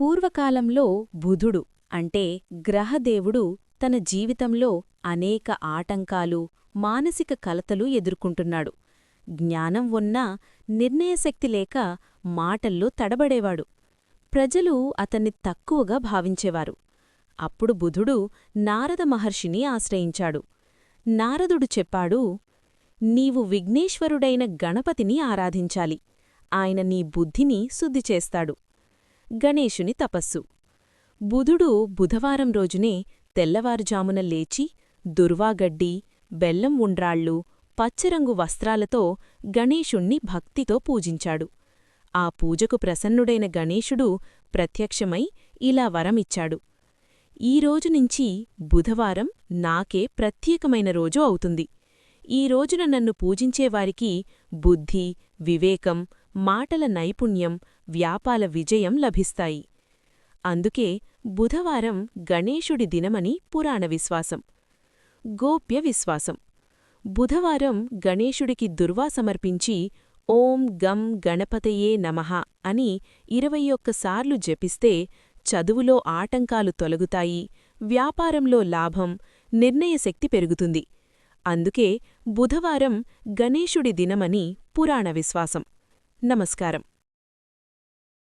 పూర్వకాలంలో బుధుడు అంటే గ్రహదేవుడు తన జీవితంలో అనేక ఆటంకాలు మానసిక కలతలు ఎదుర్కొంటున్నాడు. జ్ఞానం ఉన్నా నిర్ణయశక్తి లేక మాటల్లో తడబడేవాడు. ప్రజలు అతన్ని తక్కువగా భావించేవారు. అప్పుడు బుధుడు నారద మహర్షిని ఆశ్రయించాడు. నారదుడు చెప్పాడు నీవు విఘ్నేశ్వరుడైన గణపతిని ఆరాధించాలి. ఆయన నీ బుద్ధిని శుద్ధి చేస్తాడు. గణేశుని తపస్సు. బుధుడు బుధవారం రోజునే తెల్లవారుజామున లేచి దుర్వాగడ్డి బెల్లం ఉండ్రాళ్ళు పచ్చరంగు వస్త్రాలతో గణేశుణ్ణి భక్తితో పూజించాడు. ఆ పూజకు ప్రసన్నుడైన గణేశుడు ప్రత్యక్షమై ఇలా వరమిచ్చాడు. ఈ రోజునుంచి బుధవారం నాకే ప్రత్యేకమైన రోజు అవుతుంది. ఈ రోజున నన్ను పూజించేవారికి బుద్ధి వివేకం మాటల నైపుణ్యం వ్యాపాల విజయం లభిస్తాయి. అందుకే బుధవారం గణేశుడి దినమని పురాణ విశ్వాసం. గోప్య విశ్వాసం. బుధవారం గణేశుడికి దుర్వా సమర్పించి ఓం గం గణపతయే నమః అని ఇరవై ఒక్కసార్లు జపిస్తే చదువులో ఆటంకాలు తొలగుతాయి వ్యాపారంలో లాభం నిర్ణయశక్తి పెరుగుతుంది. అందుకే బుధవారం గణేశుడి దినమని పురాణ విశ్వాసం. నమస్కారం.